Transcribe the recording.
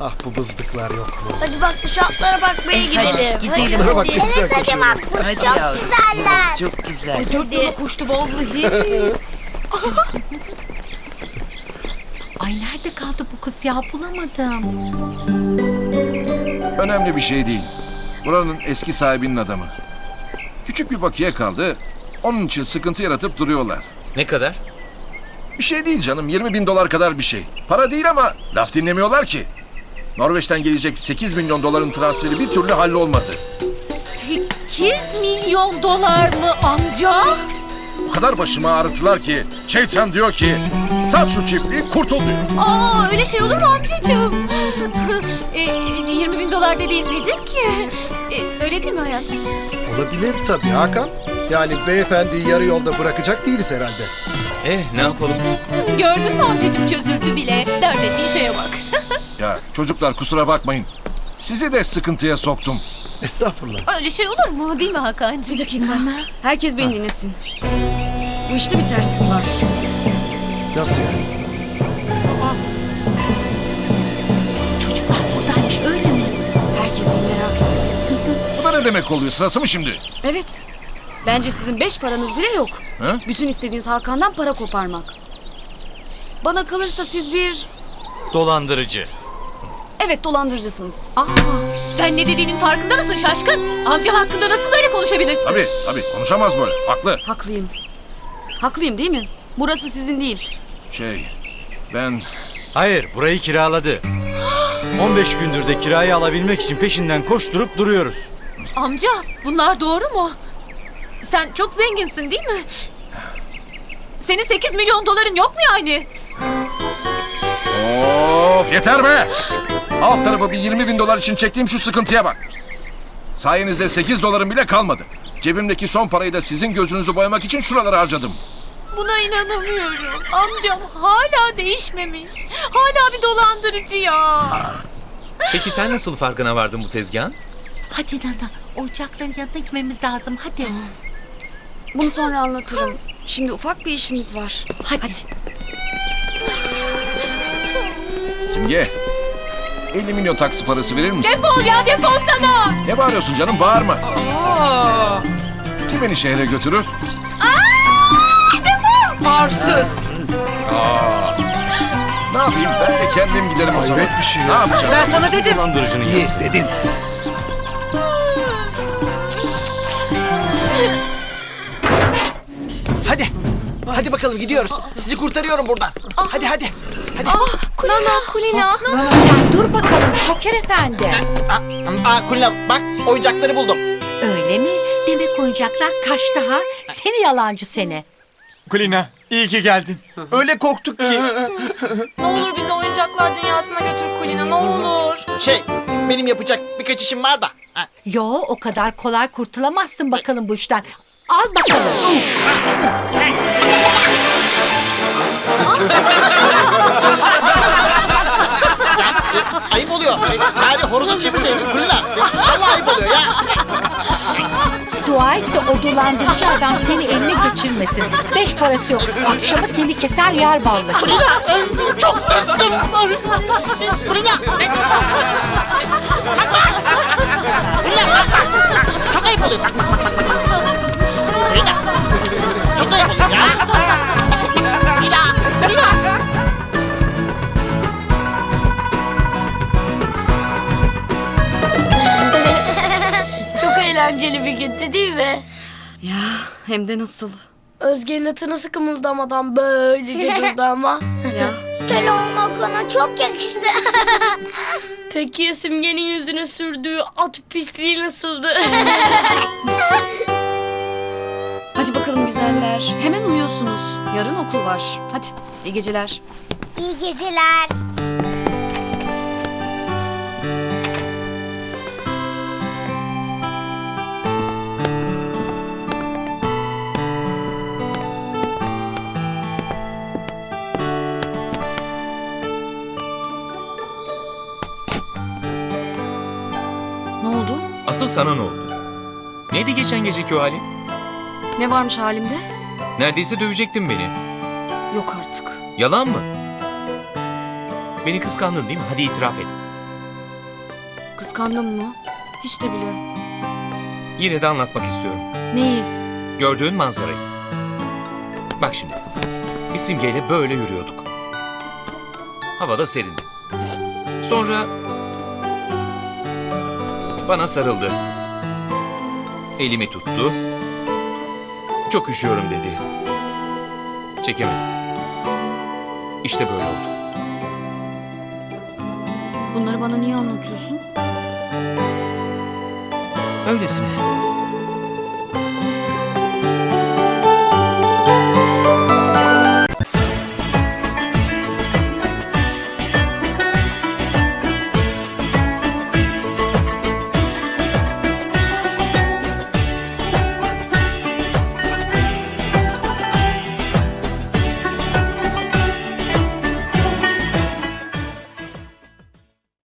Ah bu bızdıklar yok mu? Hadi bak bu şartlara bakmaya gidelim. gidelim. Bunlara bak ne güzel Evet hadi koşuyorlar. Hadi çok yavrum. güzeller. Çok güzel. Dört yola koştu vallahi. Ay nerede kaldı bu kız ya bulamadım. Önemli bir şey değil. Buranın eski sahibinin adamı. Küçük bir bakiye kaldı. Onun için sıkıntı yaratıp duruyorlar. Ne kadar? Bir şey değil canım. 20 bin dolar kadar bir şey. Para değil ama laf dinlemiyorlar ki. Norveç'ten gelecek 8 milyon doların transferi bir türlü hallolmadı. 8 milyon dolar mı amca? O kadar başımı ağrıttılar ki şeytan diyor ki sat şu çiftliği kurtul diyor. Aa öyle şey olur mu amcacığım? e, 20 bin dolar dediğin nedir ki? E, öyle değil mi hayatım? Olabilir tabii Hakan. Yani beyefendiyi yarı yolda bırakacak değiliz herhalde. Eh ne yapalım? Gördün mü amcacığım çözüldü bile. Dert ettiğin şeye bak. Ya çocuklar kusura bakmayın. Sizi de sıkıntıya soktum. Estağfurullah. Öyle şey olur mu değil mi Hakan'cığım? Bir dakika. Herkes beni dinlesin. Bu işte bir terslik var. Nasıl yani? Çocuklar buradaymış öyle mi? Herkesi merak etme. Bu da ne demek oluyor? Sırası mı şimdi? Evet. Bence sizin beş paranız bile yok. Ha? Bütün istediğiniz Hakan'dan para koparmak. Bana kalırsa siz bir... Dolandırıcı. Evet dolandırıcısınız. Aa, Sen ne dediğinin farkında mısın şaşkın? Amcam hakkında nasıl böyle konuşabilirsin? Tabii tabii konuşamaz böyle. Haklı. Haklıyım. Haklıyım değil mi? Burası sizin değil. Şey ben Hayır, burayı kiraladı. 15 gündür de kirayı alabilmek için peşinden koşturup duruyoruz. Amca bunlar doğru mu? Sen çok zenginsin değil mi? Senin 8 milyon doların yok mu yani? Of yeter be! Alt tarafı bir 20 bin dolar için çektiğim şu sıkıntıya bak. Sayenizde 8 dolarım bile kalmadı. Cebimdeki son parayı da sizin gözünüzü boyamak için şuralara harcadım. Buna inanamıyorum. Amcam hala değişmemiş. Hala bir dolandırıcı ya. Peki sen nasıl farkına vardın bu tezgahın? hadi Nana ocakların yanına gitmemiz lazım hadi. Bunu sonra anlatırım. Şimdi ufak bir işimiz var. Hadi. Simge, 50 milyon taksi parası verir misin? Defol ya defol sana. Ne bağırıyorsun canım bağırma. Kim beni şehre götürür? Arsız. Ne yapayım ben de kendim giderim o zaman. Hayret bir şey ya. Ne yapacağım? Ben sana dedim. Dolandırıcının İyi dedin. Hadi. Hadi bakalım gidiyoruz. Sizi kurtarıyorum buradan. Hadi hadi. Hadi. Nana Kulina. Bakalım Şoker Efendi. Aa, aa, Kulina bak oyuncakları buldum. Öyle mi? Demek oyuncaklar kaçtı ha? Seni yalancı seni. Kulina, iyi ki geldin. Öyle korktuk ki. Ne olur bizi oyuncaklar dünyasına götür Kulina ne olur. Şey benim yapacak birkaç işim var da. Ha, Yo o kadar kolay kurtulamazsın bakalım bu işten. Al bakalım. ayıp oluyor. Şey, bari horozu çevirseydin Kulina. Vallahi ayıp oluyor ya. Dua et de o dolandırıcı adam seni eline geçirmesin. Beş parası yok. Akşama seni keser yer ballık. Çok tırstım. Kulina. Kulina. Çok ayıp oluyor. Bak bak bak bak. Gündü değil mi? Ya hem de nasıl. Özge'nin atı nasıl kımıldamadan böylece durdu ama. Ya Kel olmak ona çok yakıştı. Peki ya Simge'nin yüzüne sürdüğü at pisliği nasıldı? hadi bakalım güzeller. Hemen uyuyorsunuz. Yarın okul var. Hadi iyi geceler. İyi geceler. Asıl sana ne oldu? Neydi geçen geceki o halin? Ne varmış halimde? Neredeyse dövecektin beni. Yok artık. Yalan mı? Beni kıskandın değil mi? Hadi itiraf et. Kıskandın mı? Hiç de bile. Yine de anlatmak istiyorum. Neyi? Gördüğün manzarayı. Bak şimdi. Biz Simge'yle böyle yürüyorduk. Havada serindi. Sonra bana sarıldı. Elimi tuttu. Çok üşüyorum dedi. Çekemedim. İşte böyle oldu. Bunları bana niye anlatıyorsun? Öylesine.